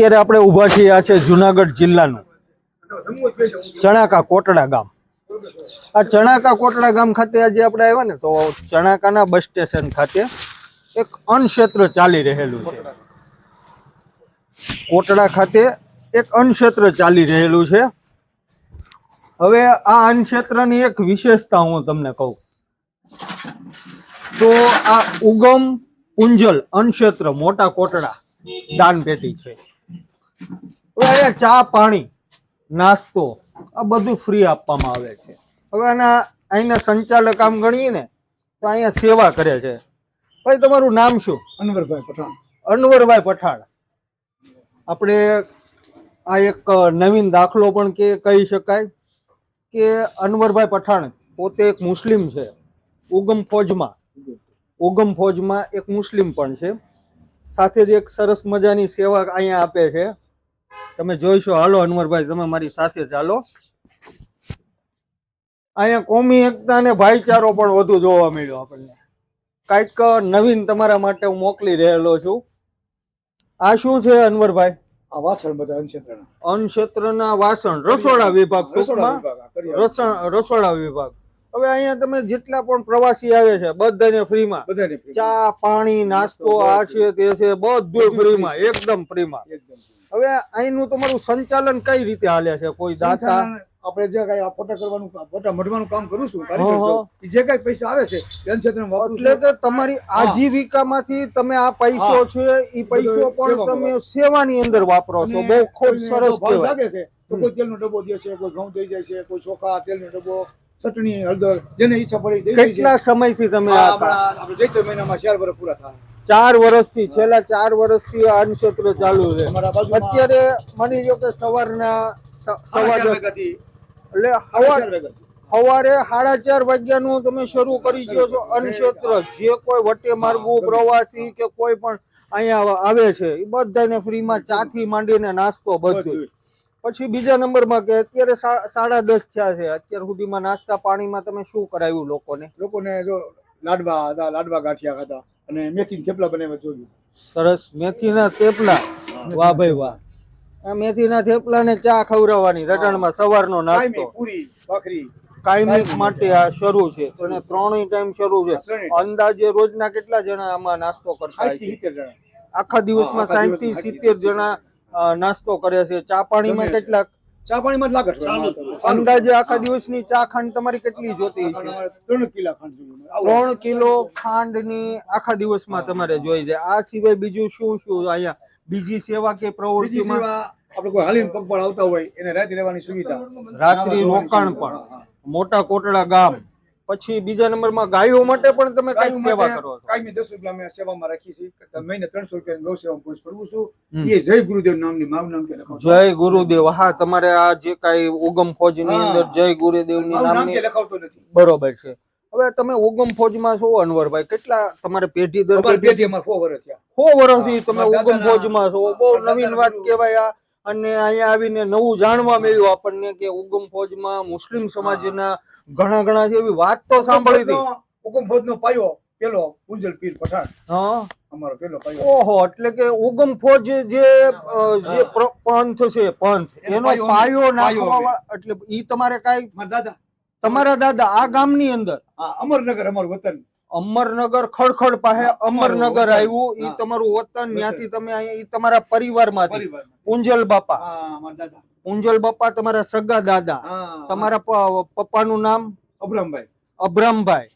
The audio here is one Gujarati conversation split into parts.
અત્યારે આપણે ઊભા છીએ આ છે જુનાગઢ જિલ્લાનું. ચણાકા કોટડા ગામ. આ ચણાકા કોટડા ગામ ખાતે આજે આપણે આવ્યા ને તો ચણાકાના બસ સ્ટેશન ખાતે એક અન્નક્ષેત્ર ચાલી રહેલું છે. કોટડા ખાતે એક અન્નક્ષેત્ર ચાલી રહેલું છે. હવે આ અન્નક્ષેત્રની એક વિશેષતા હું તમને કહું. તો આ ઉગમ પુંજલ અન્નક્ષેત્ર મોટા કોટડા દાન પેટી છે. હવે ચા પાણી નાસ્તો આ બધું ફ્રી આપવામાં આવે છે. હવે આના અહીંના સંચાલક આમ ગણીએ ને તો અહીંયા સેવા કરે છે. ભાઈ તમારું નામ શું? અનવરભાઈ પઠાણ. અનવરભાઈ પઠાણ. આપણે આ એક નવીન દાખલો પણ કે કહી શકાય કે અનવરભાઈ પઠાણ પોતે એક મુસ્લિમ છે. ઉગમ ફોજમાં. ઉગમ ફોજમાં એક મુસ્લિમ પણ છે. સાથે જ એક સરસ મજાની સેવા અહીંયા આપે છે. તમે જોઈશો. હાલો અનવરભાઈ તમે મારી સાથે ચાલો અહીંયા કોમી એકતા અને ભાઈચારો પણ વધુ જોવા મળ્યો આપણને. કાંઈક નવીન તમારા માટે હું મોકલી રહેલો છું. આ શું છે અનવરભાઈ? આ વાસણ બધા અનક્ષેત્રના વાસણ. રસોડા વિભાગ ટૂંકમાં. રસોડા વિભાગ. હવે અહીંયા તમે જેટલા પણ પ્રવાસી આવે છે બધાને ફ્રીમાં. ચા પાણી નાસ્તો આ છે તે છે બધું ફ્રીમાં એકદમ ફ્રીમાં. એકદમ. હવે અહીંનું તમારું સંચાલન કઈ રીતે હાલે છે? કોઈ દાતા? આપણે જે કઈ ફોટા કરવાનું ફોટા મઢવાનું કામ કરું છું જે કઈ પૈસા આવે છે એટલે કે તમારી આજીવિકામાંથી તમે આ પૈસો છે એ પૈસો પણ તમે સેવાની અંદર વાપરો છો. બહુ ખૂબ સરસ ભાવ લાગે છે તો કોઈ તેલનો ડબ્બો દે છે કોઈ ઘઉં દઈ જાય છે કોઈ ચોખા તેલનો ડબ્બો ચટણી હળદર જેને ઈચ્છા પડી કેટલા સમયથી તમે આપણે ચૈત્ર મહિનામાં ચાર વર્ષ પૂરા થાય. ચાર વર્ષથી છેલ્લા ચાર વર્ષથી આ અન્નક્ષેત્ર ચાલુ છે. અત્યારે માની લો કે સવારના સ- સાડા સવા ચાર દસ. વાગ્યાથી એટલે સવાર. સવારે સાડા ચાર વાગ્યાનું તમે શરૂ કરી દો છો અન્નક્ષેત્ર. જે કોઈ વટે માર્ગુ પ્રવાસી કે કોઈ પણ અહીંયા આવે છે એ બધાને ફ્રીમાં ચાથી માંડીને નાસ્તો બધું. બધું. પછી બીજા નંબરમાં કે અત્યારે સાડા દસ થયા છે. અત્યાર સુધીમાં નાસ્તા પાણીમાં તમે શું કરાવ્યું લોકોને? લોકોને જો લાડવા હતા લાડવા ગાંઠિયા ખાતા અને મેથી થેપલા બનાવ્યા જોયું. સરસ મેથીના થેપલા? વાહ ભાઈ વાહ. આ મેથીના થેપલા ને ચા ખવડાવવાની રટણમાં સવારનો નાસ્તો. પૂરી ભાખરી. કાયમિક માટે આ શરૂ છે અને ત્રણેય ટાઈમ શરૂ છે. અંદાજે રોજના કેટલા જણા આમાં નાસ્તો કરતા આખા દિવસમાં સાઠથી સિત્તેર જણા નાસ્તો કરે છે. ચા પાણીમાં જમે. ચા પાણીમાં જ લાગત અંદાજે આખા દિવસની ચા ખાંડ તમારી કેટલી જોતી છે ત્રણ કિલો ખાંડ ત્રણ કિલો ખાંડની આખા દિવસમાં તમારે જોઈ છે આ સિવાય બીજું શું શું અહીંયા? બીજી સેવા કે બીજી પ્રવૃત્તિમાં? સેવા આપણે કોઈ હાલીને પર આવતા હોય એને રાત્રિ રહેવાની સુવિધા. રાત્રિ રોકાણ પણ. મોટા કોટડા ગામ. પછી બીજા નંબરમાં ગાયો માટે પણ તમે કઈ સેવા કરો છો. કાયમી દસ રૂપિયા અમે સેવામાં રાખી છે કે મહિને ત્રણસો રૂપિયા ગૌ સેવા પોસ્ટ કરું છું. એ જય ગુરુદેવ નામની મારું નામ કે જય ગુરુદેવ. હા તમારે આ જે કાઈ ઉગમ ફોજની અંદર જય ગુરુદેવની નામની લખાવતો નથી. બરોબર છે. હવે તમે ઉગમ ફોજમાં છો અનવરભાઈ. કેટલા તમારે પેઢી દર પેઢી અમારે સો વર્ષ થયા. સો વર્ષથી તમે ઉગમ ફોજમાં છો. બહુ નવીન વાત. કહેવાય આ. અને અહીંયા આવીને નવું જાણવા મળ્યું આપણને કે ઉગમ ફોજમાં મુસ્લિમ સમાજના ઘણા ઘણા એવી વાત તો સાંભળી હતી. હુકમ ફોજનો પાયો પેલો ઉજ્જલ પીર પઠાણ. હા. અમારો પેલો પાયો. ઓહો એટલે કે ઉગમ ફોજ જે જે પંથ છે પંથ એનો પાયો નાખવા એટલે ઈ તમારે કઈ મારા દાદા. તમારા દાદા આ ગામની અંદર? હા અમરનગર અમારું વતન. અમરનગર ખડખડ પાસે અમરનગર આવ્યું. ઈ તમારું વતન ત્યાંથી તમે ઈ તમારા પરિવારમાંથી. પરિવારમાં પુંજલ બાપા. પુંજલ બાપા તમારા સગા દાદા. તમારા પપ્પાનું નામ? અબ્રહમભાઈ અબ્રમભાઈ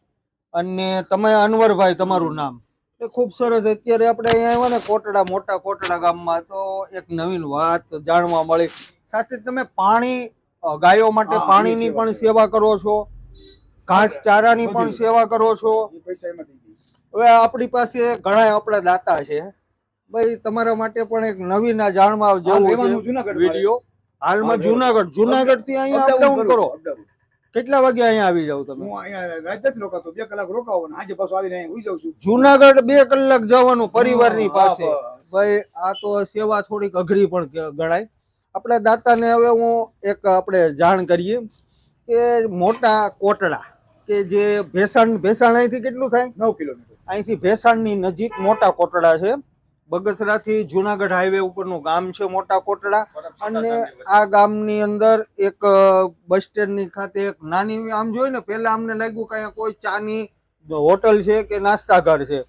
અને તમે અનવરભાઈ તમારું નામ? એ ખૂબ સરસ. અત્યારે આપણે અહીંયા આવ્યા ને કોટડા મોટા કોટડા ગામમાં તો એક નવીન વાત જાણવા મળી. સાથે તમે પાણી ગાયો માટે પાણીની પણ સેવા કરો છો. ઘાસ ચારાની પણ સેવા કરો છો. હવે આપણી પાસે ઘણા આપણા દાતા છે. ભાઈ તમારા માટે પણ એક નવી ના જાણવા જેવું છે વીડિયો. હાલમાં જુનાગઢ જુનાગઢથી અહીંયા અપડાઉન કરો કેટલા વાગે અહીંયા આવી જાવ તમે? હું અહીંયા રાત જ રોકાતો બે કલાક રોકાવો ને આજે પાછો આવીને અહીં જાઉં છું. જુનાગઢ બે કલાક જવાનું પરિવારની ની પાસે. ભાઈ આ તો સેવા થોડીક અઘરી પણ ગણાય. આપણા દાતાને હવે હું એક આપણે જાણ કરીએ. કે મોટા કોટડા કે જે ભેસાણ ભેસાણ અહીંથી કેટલું થાય? નવ કિલોમીટર. અહીંથી ભેસાણની નજીક મોટા કોટડા છે. બગસરાથી જુનાગઢ હાઈવે ઉપરનું ગામ છે મોટા કોટડા. અને આ ગામની અંદર એક બસ સ્ટેન્ડની ખાતે એક નાની આમ જોઈ ને પહેલા અમને લાગ્યું કે અહીંયા કોઈ ચાની હોટલ છે કે નાસ્તા ઘર છે.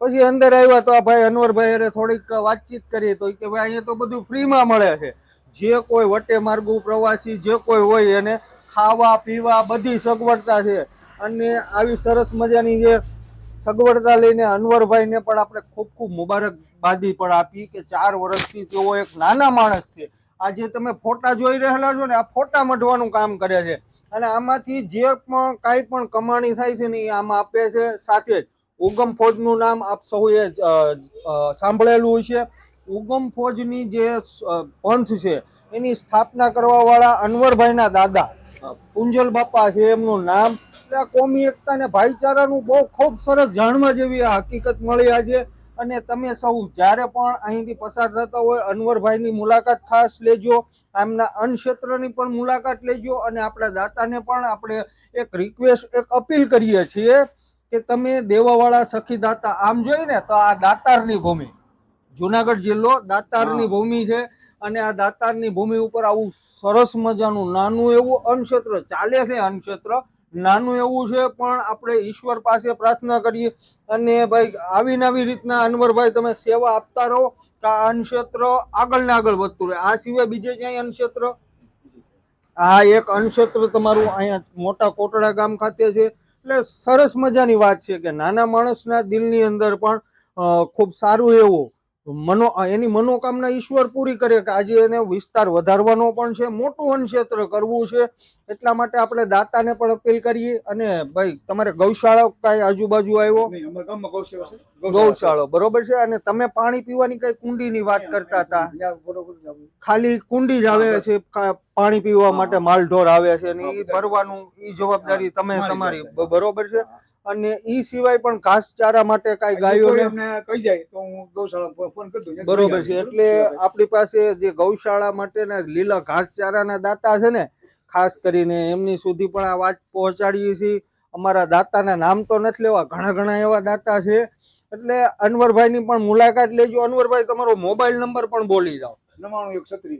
પછી અંદર આવ્યા તો આ ભાઈ અનવરભાઈ અરે થોડીક વાતચીત કરીએ તો કે ભાઈ અહીંયા તો બધું ફ્રીમાં મળે છે. જે કોઈ વટે માર્ગુ પ્રવાસી જે કોઈ હોય એને ખાવા પીવા બધી સગવડતા છે. અને આવી સરસ મજાની જે સગવડતા લઈને અનવરભાઈને પણ આપણે ખૂબ ખૂબ મુબારકબાદી પણ આપી કે ચાર વર્ષથી તેઓ એક નાના માણસ છે. આજે તમે ફોટા જોઈ રહેલા છો ને આ ફોટા મઢવાનું કામ કરે છે. અને આમાંથી જે પણ કાંઈ પણ કમાણી થાય છે ને એ આમાં આપે છે. સાથે જ ઉગમ ફોજનું નામ આપ સૌએ જ, સાંભળેલું છે. ઉગમ ફોજની જે પંથ છે એની સ્થાપના કરવાવાળા અનવરભાઈના દાદા પુંજલ બાપા છે એમનું નામ. એટલે આ કોમી એકતા ને ભાઈચારાનું બહુ ખૂબ સરસ જાણવા જેવી આ હકીકત મળી આજે. અને તમે સૌ જ્યારે પણ અહીંથી પસાર થતા હોય અનવરભાઈની મુલાકાત ખાસ લેજો. એમના અન્નક્ષેત્રની પણ મુલાકાત લેજો. અને આપણા દાતાને પણ આપણે એક રિક્વેસ્ટ એક અપીલ કરીએ છીએ કે તમે દેવાવાળા સખી દાતા આમ જોઈએ ને તો આ દાતારની ભૂમિ. જુનાગઢ જિલ્લો દાતારની ભૂમિ છે. અને આ દાતારની ભૂમિ ઉપર આવું સરસ મજાનું નાનું એવું અન્નક્ષેત્ર, ચાલે છે અન્નક્ષેત્ર, નાનું એવું છે, પણ આપણે ઈશ્વર પાસે પ્રાર્થના કરીએ. અને ભાઈ, આવી નવી રીતના અનવરભાઈ, તમે સેવા આપતા રહો કે આ અન્નક્ષેત્ર આગળ ને આગળ વધતું રહે. આ સિવાય બીજે ક્યાંય અન્નક્ષેત્ર? આ એક અન્નક્ષેત્ર તમારું અહીંયા મોટા કોટડા ગામ ખાતે છે. એટલે સરસ મજાની વાત છે કે નાના માણસના દિલની અંદર પણ ખૂબ સારું એવું મનો એની મનોકામના ઈશ્વર પૂરી કરે કે આજે એને વિસ્તાર વધારવાનો પણ છે મોટું અન્નક્ષેત્ર કરવું છે એટલા માટે આપણે દાતાને પણ અપીલ કરીએ અને ભાઈ તમારે ગૌશાળા કઈ આજુબાજુ આવ્યો. ગૌશાળો બરોબર છે? અને તમે પાણી પીવાની કઈ કુંડીની વાત કરતા હતા. ખાલી કુંડી જ આવે છે પાણી પીવા માટે માલઢોર આવે છે અને એ ભરવાનું એ જવાબદારી તમે તમારી બરોબર છે? અને ઈ સિવાય પણ ઘાસચારા માટે કાંઈ ગાયોને કહી જાય તો હું ગૌશાળા ફોન- કરી દઉં. બરોબર છે. એટલે આપણી પાસે જે ગૌશાળા માટેના લીલા ઘાસચારાના દાતા છે ને ખાસ કરીને એમની સુધી પણ આ વાત પહોંચાડીએ છીએ. અમારા દાતાના નામ તો નથી લેવા ઘણા ઘણા એવા દાતા છે. એટલે અનવરભાઈની પણ મુલાકાત લેજો. અનવરભાઈ તમારો મોબાઈલ નંબર પણ બોલી જાઓ. નવાણું એક છત્રી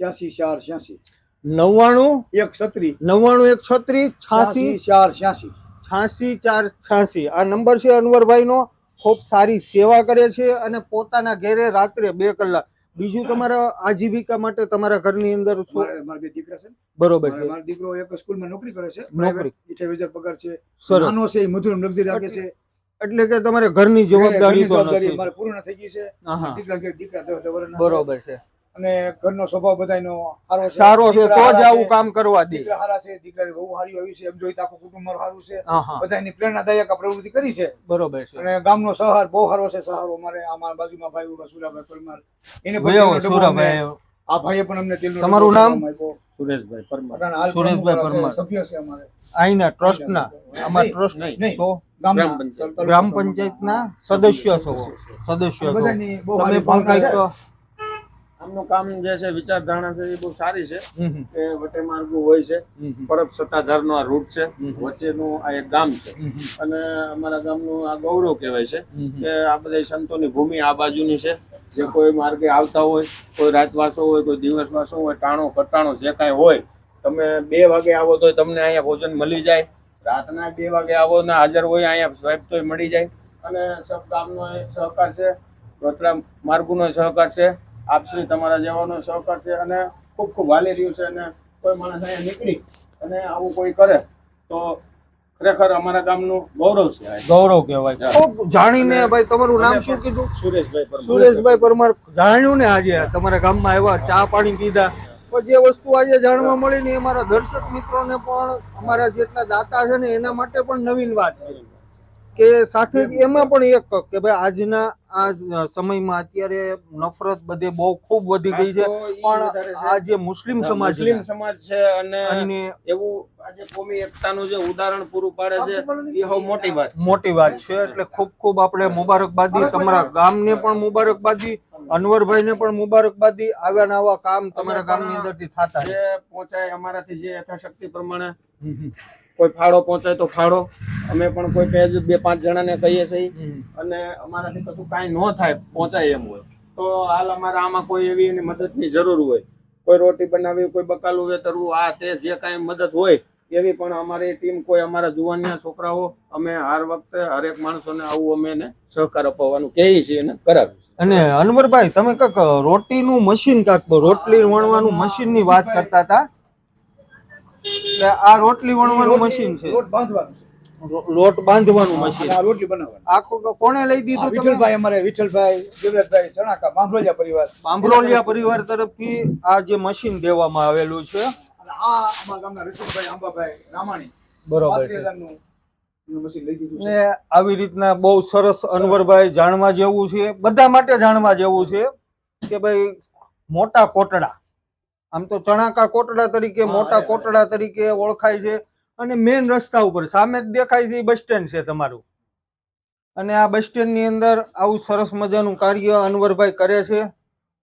છ્યાસી ચાર છ્યાસી. નવ્વાણું? એક છત્રી નવ્વાણું એક છત્રીસ છ્યાસી? છ્યાસી ચાર છ્યાસી. છ્યાસી ચાર છાસી આ નંબર છે અનવરભાઈનો. ખૂબ સારી સેવા કરે છે અને પોતાના ઘેરે રાત્રે બે કલાક. બીજું તમારા આજીવિકા માટે તમારા ઘરની અંદર છે બરોબર છે. મારો દીકરો એક સ્કૂલમાં નોકરી કરે છે. નોકરી. હજાર પગાર છે. નાનો છે મધુર મધુરમ લગઝરી રાખે છે. એટલે કે તમારે ઘરની જવાબદારી પૂર્ણ થઈ ગઈ છે. દીકરા દીકરા. બરોબર છે. અને ઘરનો સ્વભાવ બધાનો સારો સારો છે તો જ આવું કામ કરવા દે. દીકરા હારા છે દીકરાની બહુ સારી આવી છે. એમ જોઈ તો આખું કુટુંબ મારું સારું છે બધાની પ્રેરણાદાયક પ્રવૃત્તિ કરી છે. બરોબર છે. અને ગામનો સહાર બહુ સારો છે સહારો. અમારે અમારા બાજુમાં ભાઈ ઊભા સુરાભાઈ પરમાર. એને સુરાભાઈ. આ ભાઈએ પણ અમને તેલનો તમારું નામ? સુરેશભાઈ પરમાર. સુરેશભાઈ પરમાર. સભ્ય છે અમારે. અહીંના ટ્રસ્ટના અમારા ટ્રસ્ટ નહીં. તો ગ્રામ પંચાયત. ના પંચાયતના સદસ્ય છો સદસ્ય છો. તમે પણ કંઈક. આમનું કામ જે છે વિચારધારણા છે એ બહુ સારી છે. કે વટે માર્ગો હોય છે. પરબ સત્તાધારનો આ રૂટ છે. વચ્ચેનું આ એક ગામ છે. અને અમારા ગામનું આ ગૌરવ કહેવાય છે. કે આ બધા સંતોની ભૂમિ આ બાજુની છે. જે કોઈ માર્ગે આવતા હોય કોઈ રાતવાસો હોય કોઈ દિવસવાસો હોય ટાણો કટાણો જે કાંઈ હોય તમે બે વાગે આવો તો તમને અહીંયા ભોજન મળી જાય. રાતના બે વાગે આવો ને હાજર હોય અહીંયા સ્વાઈપ તોય મળી જાય. અને સબ ગામનો સહકાર છે. રોતડા માર્ગોનો સહકાર છે. આપશ્રી તમારા જેવાનો સહકાર છે અને ખૂબ ખૂબ વાલી રહ્યું છે અને કોઈ માણસ અહીંયા નીકળી અને આવું કોઈ કરે તો ખરેખર અમારા ગામનું ગૌરવ છે ગૌરવ કહેવાય. ખૂબ જાણીને ભાઈ તમારું નામ શું કીધું? સુરેશભાઈ પરમાર. સુરેશભાઈ પરમાર જાણ્યું ને આજે તમારા ગામમાં આવ્યા ચા પાણી પીધા. પણ જે વસ્તુ આજે જાણવા મળી ને એ મારા દર્શક મિત્રોને પણ અમારા જેટલા દાતા છે ને એના માટે પણ નવીન વાત છે. કે સાથે એમાં પણ એક કે ભાઈ આજના આ સમયમાં અત્યારે નફરત બધે બહુ ખૂબ વધી ગઈ છે. પણ આ જે મુસ્લિમ સમાજ મુસ્લિમ સમાજ છે અને અને એવું આજે કોમી એકતાનું જે ઉદાહરણ પૂરું પાડે છે એ બહુ મોટી વાત છે. મોટી વાત છે. એટલે ખૂબ ખૂબ આપણે મુબારકબાદી તમારા ગામને પણ મુબારકબાદી અનવરભાઈ ને પણ મુબારકબાદી આવ્યા ના આવા કામ તમારા ગામની અંદરથી થતા છે. જે પહોંચાય અમારાથી જે યથાશક્તિ પ્રમાણે. કોઈ ફાળો પહોંચાય તો ફાળો. અમે પણ કોઈ પેજ બે પાંચ જણાને કહીએ છીએ. અને અમારાથી કશું કાંઈ ન થાય પહોંચાય એમ હોય. તો હાલ અમારે આમાં કોઈ એવી એની મદદની જરૂર હોય. કોઈ રોટી બનાવી કોઈ બકાલું વેતરવું આ તે જે કાંઈ મદદ હોય એવી પણ અમારી ટીમ કોઈ અમારા જુવાનિયા છોકરાઓ અમે હર વખતે હરેક માણસોને આવું અમે એને સહકાર અપાવવાનું કહીએ છીએ અને કરાવીએ અને અનવરભાઈ તમે કાંક રોટીનું મશીન કાંક રોટલી વણવાનું મશીનની વાત કરતા હતા? એટલે આ રોટલી વણવાનું મશીન છે. રોટ બાંધવાનું લોટ બાંધવાનું મશીન આ રોટલી બનાવવાનું. આખું કોણે લઈ દીધું તમને? વિઠ્ઠલભાઈ અમારે વિઠ્ઠલભાઈ દેવરાજભાઈ ચણાકા માંભરોલિયા પરિવાર. માંભરોલિયા પરિવાર તરફથી આ જે મશીન દેવામાં આવેલું છે. અને આ અમારા ગામના રસિકભાઈ આંબાભાઈ રામાણી બરોબર પાંત્રીસ છે. હજારનું એનું મશીન લઈ દીધું છે. ને આવી રીતના બહુ સરસ અનવરભાઈ જાણવા જેવું છે. બધા માટે જાણવા જેવું છે કે ભાઈ મોટા કોટડા આમ તો ચણાકા કોટડા તરીકે મોટા. કોટડા તરીકે ઓળખાય છે. અને મેઇન રસ્તા ઉપર સામે જ દેખાય છે બસ સ્ટેન્ડ છે તમારું. અને આ બસ સ્ટેન્ડની અંદર આવું સરસ મજાનું કાર્ય અનવરભાઈ કરે છે.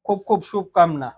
ખૂબ ખૂબ શુભકામના.